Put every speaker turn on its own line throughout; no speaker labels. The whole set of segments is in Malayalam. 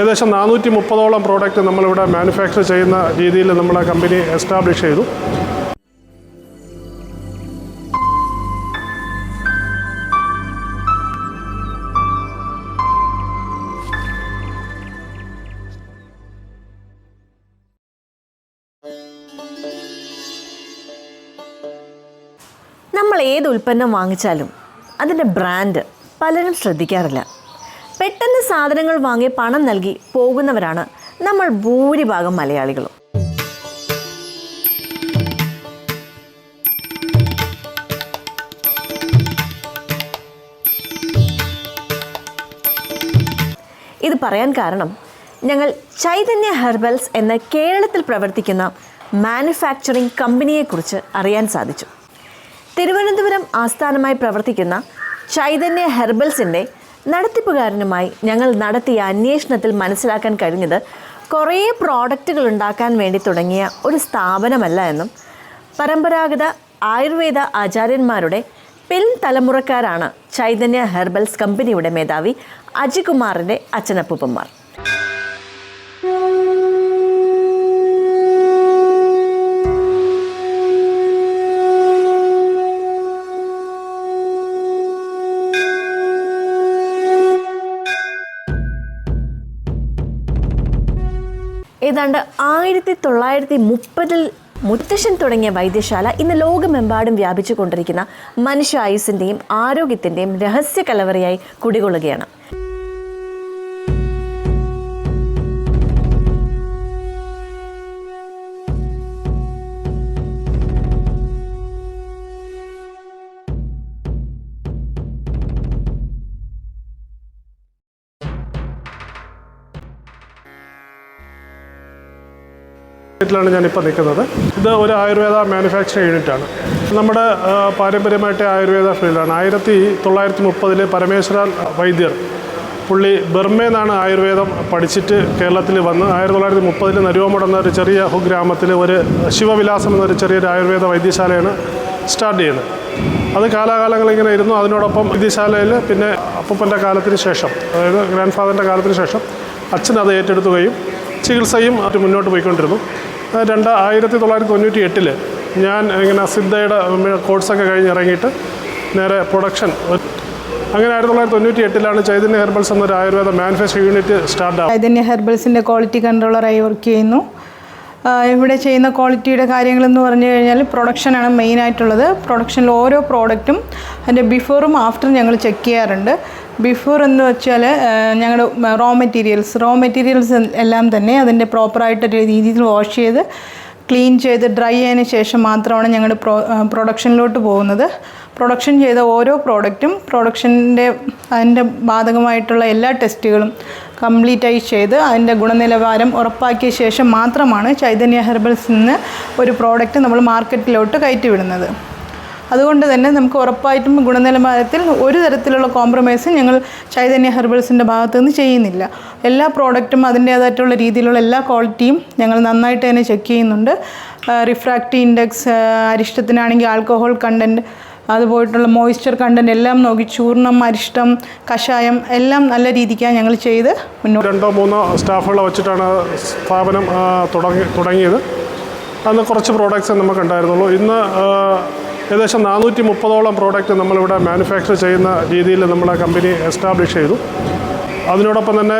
ഏകദേശം നാനൂറ്റി മുപ്പതോളം പ്രോഡക്റ്റ് നമ്മളിവിടെ മാനുഫാക്ചർ ചെയ്യുന്ന രീതിയിൽ നമ്മളെ കമ്പനി എസ്റ്റാബ്ലിഷ് ചെയ്തു.
നമ്മൾ ഏത് ഉൽപ്പന്നം വാങ്ങിച്ചാലും അതിന്റെ ബ്രാൻഡ് പലരും ശ്രദ്ധിക്കാറില്ല. പെട്ടെന്ന് സാധനങ്ങൾ വാങ്ങി പണം നൽകി പോകുന്നവരാണ് നമ്മൾ ഭൂരിഭാഗം മലയാളികളും. ഇത് പറയാൻ കാരണം ഞങ്ങൾ ചൈതന്യ ഹെർബൽസ് എന്ന കേരളത്തിൽ പ്രവർത്തിക്കുന്ന മാനുഫാക്ചറിംഗ് കമ്പനിയെക്കുറിച്ച് അറിയാൻ സാധിച്ചു. തിരുവനന്തപുരം ആസ്ഥാനമായി പ്രവർത്തിക്കുന്ന ചൈതന്യ ഹെർബൽസിന്റെ നടത്തിപ്പുകാരനുമായി ഞങ്ങൾ നടത്തിയ അന്വേഷണത്തിൽ മനസ്സിലാക്കാൻ കഴിഞ്ഞത് കുറേ പ്രോഡക്റ്റുകൾ ഉണ്ടാക്കാൻ വേണ്ടി തുടങ്ങിയ ഒരു സ്ഥാപനമല്ല എന്നും പരമ്പരാഗത ആയുർവേദ ആചാര്യന്മാരുടെ പിൻതലമുറക്കാരാണ് ചൈതന്യ ഹെർബൽസ് കമ്പനിയുടെ മേധാവി അജികുമാറിന്റെ അച്ഛനപ്പൂപ്പന്മാർ. ഏതാണ്ട് ആയിരത്തി തൊള്ളായിരത്തി മുപ്പതിൽ മുത്തശ്ശൻ തുടങ്ങിയ വൈദ്യശാല ഇന്ന് ലോകമെമ്പാടും വ്യാപിച്ചു കൊണ്ടിരിക്കുന്ന മനുഷ്യ ആയുസിന്റെയും ആരോഗ്യത്തിന്റെയും രഹസ്യ കലവറയായി കുടികൊള്ളുകയാണ്.
യൂണിറ്റിലാണ് ഞാനിപ്പോൾ നിൽക്കുന്നത്. ഇത് ഒരു ആയുർവേദ മാനുഫാക്ചറിംഗ് യൂണിറ്റാണ് നമ്മുടെ പാരമ്പര്യമായിട്ട് ആയുർവേദ ഫീൽഡാണ് ആയിരത്തി തൊള്ളായിരത്തി മുപ്പതിൽ പരമേശ്വര വൈദ്യർ പുള്ളി ബർമയിൽ നിന്നാണ് ആയുർവേദം പഠിച്ചിട്ട് കേരളത്തിൽ വന്ന് ആയിരത്തി തൊള്ളായിരത്തി മുപ്പതിൽ നരുവമുട് എന്നൊരു ചെറിയ ഗ്രാമത്തിൽ ഒരു ശിവവിലാസം എന്നൊരു ചെറിയൊരു ആയുർവേദ വൈദ്യശാലയാണ് സ്റ്റാർട്ട് ചെയ്യുന്നത് അത് കാലാകാലങ്ങൾ ഇങ്ങനെ ഇരുന്നു. അതിനോടൊപ്പം വൈദ്യശാലയിൽ പിന്നെ അപ്പൂപ്പന്റെ കാലത്തിന് ശേഷം അതായത് ഗ്രാൻഡ് ഫാദറിന്റെ കാലത്തിന് ശേഷം അച്ഛൻ അത് ഏറ്റെടുക്കുകയും ചികിത്സയും അത് മുന്നോട്ട് പോയിക്കൊണ്ടിരുന്നു. രണ്ട് ആയിരത്തി തൊള്ളായിരത്തി തൊണ്ണൂറ്റി എട്ടിൽ ഞാൻ ഇങ്ങനെ സിദ്ധയുടെ കോഴ്സൊക്കെ കഴിഞ്ഞ് ഇറങ്ങിയിട്ട് നേരെ പ്രൊഡക്ഷൻ അങ്ങനെ ആയിരത്തി തൊള്ളായിരത്തി തൊണ്ണൂറ്റി എട്ടിലാണ് ചൈതന്യ ഹെർബൽസ് എന്നൊരു ആയുർവേദ മാനുഫാക്ചറിംഗ് യൂണിറ്റ് സ്റ്റാർട്ട് ആവുന്നത്.
ചൈതന്യ ഹെർബൽസിന്റെ ക്വാളിറ്റി കൺട്രോളറായി വർക്ക് ചെയ്യുന്നു. ഇവിടെ ചെയ്യുന്ന ക്വാളിറ്റിയുടെ കാര്യങ്ങളെന്ന് പറഞ്ഞു കഴിഞ്ഞാൽ പ്രൊഡക്ഷനാണ് മെയിനായിട്ടുള്ളത് പ്രൊഡക്ഷനിൽ ഓരോ പ്രോഡക്റ്റും അതിന്റെ ബിഫോറും ആഫ്റ്ററും ഞങ്ങൾ ചെക്ക് ചെയ്യാറുണ്ട്. ബിഫോർ എന്ന് വെച്ചാൽ ഞങ്ങളുടെ റോ മെറ്റീരിയൽസ് റോ മെറ്റീരിയൽസ് എല്ലാം തന്നെ അതിന്റെ പ്രോപ്പറായിട്ടൊരു രീതിയിൽ വാഷ് ചെയ്ത് ക്ലീൻ ചെയ്ത് ഡ്രൈ ആയതിനു ശേഷം മാത്രമാണ് ഞങ്ങളുടെ പ്രോ പ്രൊഡക്ഷനിലോട്ട് പോകുന്നത്. പ്രൊഡക്ഷൻ ചെയ്ത ഓരോ പ്രോഡക്റ്റും പ്രൊഡക്ഷന്റെ അതിന്റെ ബാധകമായിട്ടുള്ള എല്ലാ ടെസ്റ്റുകളും കംപ്ലീറ്റായി ചെയ്ത് അതിന്റെ ഗുണനിലവാരം ഉറപ്പാക്കിയ ശേഷം മാത്രമാണ് ചൈതന്യ ഹെർബൽസിൽ നിന്ന് ഒരു പ്രോഡക്റ്റ് നമ്മൾ മാർക്കറ്റിലോട്ട് കയറ്റിവിടുന്നത്. അതുകൊണ്ട് തന്നെ നമുക്ക് ഉറപ്പായിട്ടും ഗുണനിലവാരത്തിൽ ഒരു തരത്തിലുള്ള കോംപ്രമൈസും ഞങ്ങൾ ചൈതന്യ ഹെർബൽസിന്റെ ഭാഗത്തു നിന്ന് ചെയ്യുന്നില്ല. എല്ലാ പ്രോഡക്റ്റും അതിന്റേതായിട്ടുള്ള രീതിയിലുള്ള എല്ലാ ക്വാളിറ്റിയും ഞങ്ങൾ നന്നായിട്ട് തന്നെ ചെക്ക് ചെയ്യുന്നുണ്ട്. റിഫ്രാക്റ്റീവ് ഇൻഡെക്സ് അരിഷ്ടത്തിനാണെങ്കിൽ ആൽക്കഹോൾ കണ്ടന്റ് അതുപോയിട്ടുള്ള മോയ്സ്ചർ കണ്ടന്റ് എല്ലാം നോക്കി ചൂർണം അരിഷ്ടം കഷായം എല്ലാം നല്ല രീതിക്കാണ് ഞങ്ങൾ ചെയ്ത് മുന്നോട്ട്
രണ്ടോ മൂന്നോ സ്റ്റാഫുകളെ വെച്ചിട്ടാണ് സ്ഥാപനം തുടങ്ങി തുടങ്ങിയത്. അന്ന് കുറച്ച് പ്രോഡക്റ്റ്സ് നമുക്ക് ഉണ്ടായിരുന്നുള്ളൂ ഇന്ന് ഏകദേശം നാനൂറ്റി മുപ്പതോളം പ്രോഡക്റ്റ് നമ്മളിവിടെ മാനുഫാക്ചർ ചെയ്യുന്ന രീതിയിൽ നമ്മളെ കമ്പനി എസ്റ്റാബ്ലിഷ് ചെയ്തു. അതിനോടൊപ്പം തന്നെ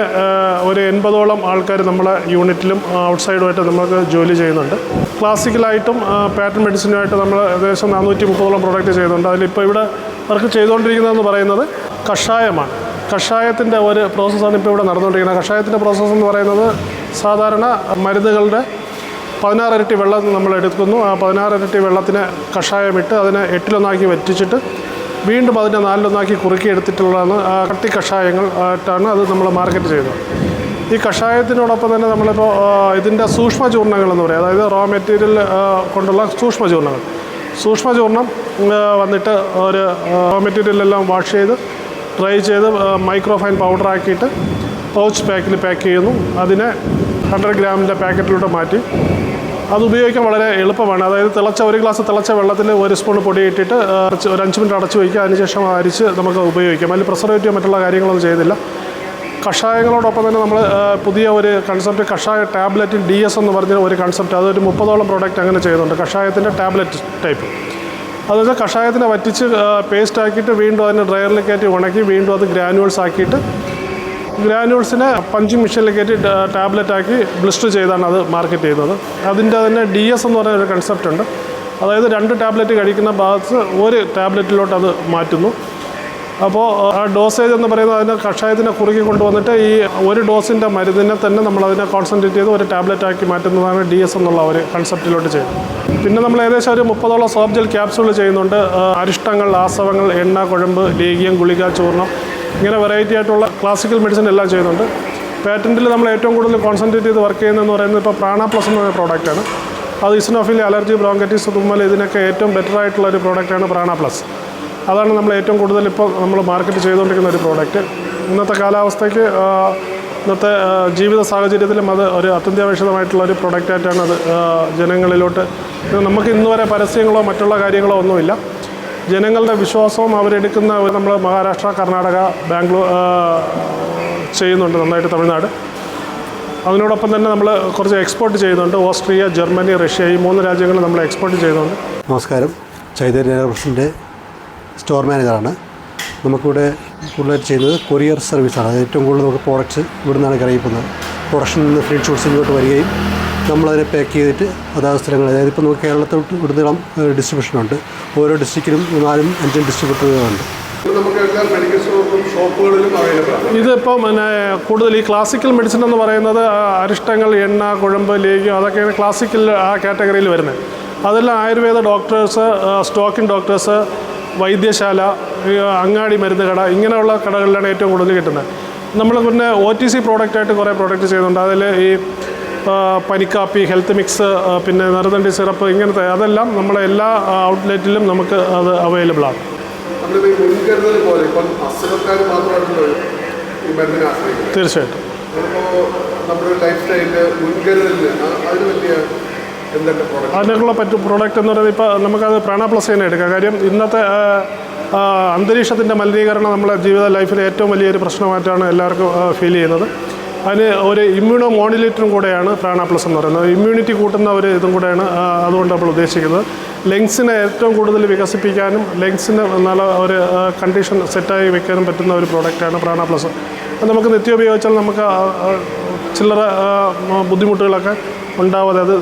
ഒരു എൺപതോളം ആൾക്കാർ നമ്മളെ യൂണിറ്റിലും ഔട്ട്സൈഡുമായിട്ട് നമുക്ക് ജോലി ചെയ്യുന്നുണ്ട്. ക്ലാസിക്കലായിട്ടും പാറ്റേൺ മെഡിസിനുമായിട്ട് നമ്മൾ ഏകദേശം നാനൂറ്റി മുപ്പതോളം പ്രോഡക്റ്റ് ചെയ്യുന്നുണ്ട്. അതിലിപ്പോൾ ഇവിടെ വർക്ക് ചെയ്തുകൊണ്ടിരിക്കുന്നതെന്ന് പറയുന്നത് കഷായമാണ്. കഷായത്തിന്റെ ഒരു പ്രോസസ്സാണ് ഇപ്പോൾ ഇവിടെ നടന്നുകൊണ്ടിരിക്കുന്നത്. കഷായത്തിന്റെ പ്രോസസ്സ് എന്ന് പറയുന്നത് സാധാരണ മരുന്നുകളുടെ പതിനാറ് ഇരട്ടി വെള്ളം നമ്മൾ എടുക്കുന്നു. ആ പതിനാറരട്ടി വെള്ളത്തിന് കഷായമിട്ട് അതിനെ എട്ടിലൊന്നാക്കി വറ്റിച്ചിട്ട് വീണ്ടും അതിനെ നാലിലൊന്നാക്കി കുറുക്കി എടുത്തിട്ടുള്ളതാണ്. ആ കട്ടി കഷായങ്ങൾ ആയിട്ടാണ് അത് നമ്മൾ മാർക്കറ്റ് ചെയ്യുന്നത്. ഈ കഷായത്തിനോടൊപ്പം തന്നെ നമ്മളിപ്പോൾ ഇതിന്റെ സൂക്ഷ്മ ചൂർണങ്ങൾ എന്ന് പറയും. അതായത് റോ മെറ്റീരിയൽ കൊണ്ടുള്ള സൂക്ഷ്മ സൂക്ഷ്മചൂർണം വന്നിട്ട് ഒരു റോ മെറ്റീരിയലെല്ലാം വാഷ് ചെയ്ത് ഡ്രൈ ചെയ്ത് മൈക്രോഫൈൻ പൗഡറാക്കിയിട്ട് പൗച്ച് പാക്കിൽ പാക്ക് ചെയ്യുന്നു. അതിനെ ഹൺഡ്രഡ് ഗ്രാമിന്റെ പാക്കറ്റിലോട്ട് മാറ്റി. അത് ഉപയോഗിക്കാൻ വളരെ എളുപ്പമാണ്. അതായത് തിളച്ച ഒരു ഗ്ലാസ് തിളച്ച വെള്ളത്തിൽ ഒരു സ്പൂൺ പൊടി ഇട്ടിട്ട് ഒരു അഞ്ച് മിനിറ്റ് അടച്ച് വയ്ക്കുക. അതിനുശേഷം അരിച്ച് നമുക്ക് ഉപയോഗിക്കാം. അതിൽ പ്രിസർവേറ്റീവ് മറ്റുള്ള കാര്യങ്ങളൊന്നും ചെയ്യുന്നില്ല കഷായങ്ങളോടൊപ്പം തന്നെ നമ്മൾ പുതിയ ഒരു concept kashaya tablet D S എന്ന് പറഞ്ഞ ഒരു കൺസെപ്റ്റ് അതൊരു മുപ്പതോളം പ്രോഡക്റ്റ് അങ്ങനെ ചെയ്യുന്നുണ്ട്. കഷായത്തിന്റെ ടാബ്ലറ്റ് ടൈപ്പ് അതായത് കഷായത്തിനെ വറ്റിച്ച് പേസ്റ്റ് ആക്കിയിട്ട് വീണ്ടും അതിനെ ഡ്രയറിൽ കയറ്റി ഉണക്കി വീണ്ടും അത് ഗ്രാനുവൽസ് ആക്കിയിട്ട് ഗ്രാനുവൽസിനെ പഞ്ചിങ് മെഷീനിൽ കയറ്റി ടാബ്ലറ്റ് ആക്കി ബ്ലിസ്റ്റർ ചെയ്താണ് അത് മാർക്കറ്റ് ചെയ്യുന്നത് അതിന്റെ തന്നെ ഡി എസ് എന്ന് പറയുന്ന ഒരു കൺസെപ്റ്റ് ഉണ്ട്. അതായത് രണ്ട് ടാബ്ലറ്റ് കഴിക്കുന്ന ഭാഗത്ത് ഒരു ടാബ്ലറ്റിലോട്ട് അത് മാറ്റുന്നു. അപ്പോൾ ആ ഡോസേജ് എന്ന് പറയുന്നത് അതിനെ കഷായത്തിനെ കുറുക്കി കൊണ്ടുവന്നിട്ട് ഈ ഒരു ഡോസിന്റെ മരുന്നിനെ തന്നെ നമ്മൾ അതിനെ കോൺസെൻട്രേറ്റ് ചെയ്ത് ഒരു ടാബ്ലറ്റ് ആക്കി മാറ്റുന്നതാണ് ഡി എസ് എന്നുള്ള ഒരു കൺസെപ്റ്റിലോട്ട് ചെയ്യുന്നത്. പിന്നെ നമ്മൾ ഏകദേശം ഒരു മുപ്പതോളം സോഫ്റ്റ് ജെൽ ക്യാപ്സൂൾ ചെയ്യുന്നുണ്ട്. അരിഷ്ടങ്ങൾ ആസവങ്ങൾ എണ്ണ കുഴമ്പ് ലേഗ്യം ഗുളിക ചൂർണം ഇങ്ങനെ വെറൈറ്റി ആയിട്ടുള്ള ക്ലാസിക്കൽ മെഡിസിൻ എല്ലാം ചെയ്യുന്നുണ്ട്. പാറ്റന്റിൽ നമ്മൾ ഏറ്റവും കൂടുതൽ കോൺസെൻട്രേറ്റ് ചെയ്ത് വർക്ക് ചെയ്യുന്നതെന്ന് പറയുന്നത് ഇപ്പോൾ പ്രാണ പ്ലസ് എന്ന് പറയുന്ന പ്രോഡക്റ്റാണ് അത് ഇസിനോഫിൽ അലർജി ബ്രോങ്കറ്റിസ് തുമ്മൽ ഇതിനൊക്കെ ഏറ്റവും ബെറ്റർ ആയിട്ടുള്ള ഒരു പ്രോഡക്റ്റാണ് പ്രാണ പ്ലസ് അതാണ് നമ്മൾ ഏറ്റവും കൂടുതൽ ഇപ്പോൾ നമ്മൾ മാർക്കറ്റ് ചെയ്തുകൊണ്ടിരിക്കുന്ന ഒരു പ്രോഡക്റ്റ് ഇന്നത്തെ കാലാവസ്ഥയ്ക്ക് ഇന്നത്തെ ജീവിത സാഹചര്യത്തിലും അത് ഒരു അത്യന്താപേക്ഷിതമായിട്ടുള്ള ഒരു പ്രോഡക്റ്റായിട്ടാണ് അത് ജനങ്ങളിലോട്ട്. നമുക്ക് ഇന്നുവരെ പരസ്യങ്ങളോ മറ്റുള്ള കാര്യങ്ങളോ ഒന്നുമില്ല. ജനങ്ങളുടെ വിശ്വാസവും അവരെടുക്കുന്ന നമ്മൾ മഹാരാഷ്ട്ര കർണാടക ബാംഗ്ലൂർ ചെയ്യുന്നുണ്ട് നന്നായിട്ട് തമിഴ്നാട്. അതിനോടൊപ്പം തന്നെ നമ്മൾ കുറച്ച് എക്സ്പോർട്ട് ചെയ്യുന്നുണ്ട്. ഓസ്ട്രിയ ജർമ്മനി റഷ്യ ഈ മൂന്ന് രാജ്യങ്ങൾ നമ്മൾ എക്സ്പോർട്ട് ചെയ്യുന്നുണ്ട്.
നമസ്കാരം. ചൈതന്യ പ്രസിന്റെ സ്റ്റോർ മാനേജറാണ് നമുക്കിവിടെ കൂടുതലായിട്ട് ചെയ്യുന്നത് കൊറിയർ സർവീസാണ് അത് ഏറ്റവും കൂടുതൽ നമുക്ക് പ്രോഡക്റ്റ്സ് ഇവിടുന്നാണ് കറിയിപ്പുന്നത് പ്രൊഡക്ഷൻ നിന്ന് ഫ്രീ ഷൂട്ട്സ് ഇങ്ങോട്ട് വരികയും നമ്മളതിനെ പാക്ക് ചെയ്തിട്ട് അതാത് സ്ഥലങ്ങൾ അതായത് ഇപ്പോൾ നമുക്ക് കേരളത്തോട്ട് ഇവിടുന്നോളം ഡിസ്ട്രിബ്യൂഷനുണ്ട് ഓരോ ഡിസ്ട്രിക്റ്റിലും നാലും അഞ്ചും ഡിസ്ട്രിബ്യൂട്ടറുകളുണ്ട്
ഇതിപ്പോൾ പിന്നെ കൂടുതൽ ഈ ക്ലാസിക്കൽ മെഡിസിൻ എന്ന് പറയുന്നത് അരിഷ്ടങ്ങൾ എണ്ണ കുഴമ്പ് ലേഗ്യം അതൊക്കെയാണ് ക്ലാസിക്കൽ ആ കാറ്റഗറിയിൽ വരുന്നത്. അതെല്ലാം ആയുർവേദ ഡോക്ടേഴ്സ് സ്റ്റോക്കിംഗ് ഡോക്ടേഴ്സ് വൈദ്യശാല അങ്ങാടി മരുന്ന് കട ഇങ്ങനെയുള്ള കടകളിലാണ് ഏറ്റവും കൂടുതൽ കിട്ടുന്നത്. നമ്മൾ പിന്നെ ഒ ടി സി പ്രോഡക്റ്റായിട്ട് കുറേ പ്രോഡക്റ്റ് ചെയ്യുന്നുണ്ട്. അതിൽ ഈ പനിക്കാപ്പി ഹെൽത്ത് മിക്സ് പിന്നെ നറുതണ്ടി സിറപ്പ് ഇങ്ങനത്തെ അതെല്ലാം നമ്മളെ എല്ലാ ഔട്ട്ലെറ്റിലും നമുക്ക് അത് അവൈലബിൾ ആണ്. തീർച്ചയായിട്ടും.
അതിനുള്ള
അതിനൊക്കെയുള്ള പറ്റു പ്രോഡക്റ്റ് എന്ന് പറയുന്നത് ഇപ്പോൾ നമുക്കത് പ്രാണ പ്ലസ് തന്നെ എടുക്കാം. കാര്യം ഇന്നത്തെ അന്തരീക്ഷത്തിന്റെ മലിനീകരണം നമ്മുടെ ജീവിത ലൈഫിലെ ഏറ്റവും വലിയൊരു പ്രശ്നമായിട്ടാണ് എല്ലാവർക്കും ഫീൽ ചെയ്യുന്നത്. അതിന് ഒരു ഇമ്മ്യൂണോ മോഡുലേറ്ററും കൂടെയാണ് പ്രാണ പ്ലസ് എന്ന് പറയുന്നത്. ഇമ്മ്യൂണിറ്റി കൂട്ടുന്ന ഒരു ഇതും കൂടെയാണ് അതുകൊണ്ട് നമ്മൾ ഉദ്ദേശിക്കുന്നത്. ലങ്സിനെ ഏറ്റവും കൂടുതൽ വികസിപ്പിക്കാനും ലങ്സിന് നല്ല ഒരു കണ്ടീഷൻ സെറ്റായി വെക്കാനും പറ്റുന്ന ഒരു പ്രോഡക്റ്റാണ് പ്രാണ പ്ലസ് അത് നമുക്ക് നിത്യം ഉപയോഗിച്ചാൽ നമുക്ക് ചില്ലറ ബുദ്ധിമുട്ടുകളൊക്കെ ഉണ്ടാവാതെ അത്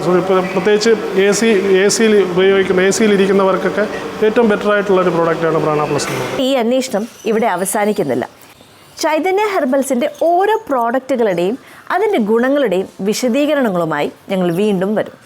പ്രത്യേകിച്ച് എ സി എ സിയിൽ ഉപയോഗിക്കുന്ന എ സിയിൽ ഇരിക്കുന്നവർക്കൊക്കെ ഏറ്റവും ബെറ്റർ ആയിട്ടുള്ള ഒരു പ്രോഡക്റ്റാണ് പ്രാണ പ്ലസ്
ഈ അന്വേഷണം ഇവിടെ അവസാനിക്കുന്നില്ല. ചൈതന്യ ഹെർബൽസിന്റെ ഓരോ പ്രോഡക്റ്റുകളുടെയും അതിന്റെ ഗുണങ്ങളുടെയും വിശദീകരണങ്ങളുമായി ഞങ്ങൾ വീണ്ടും വരും.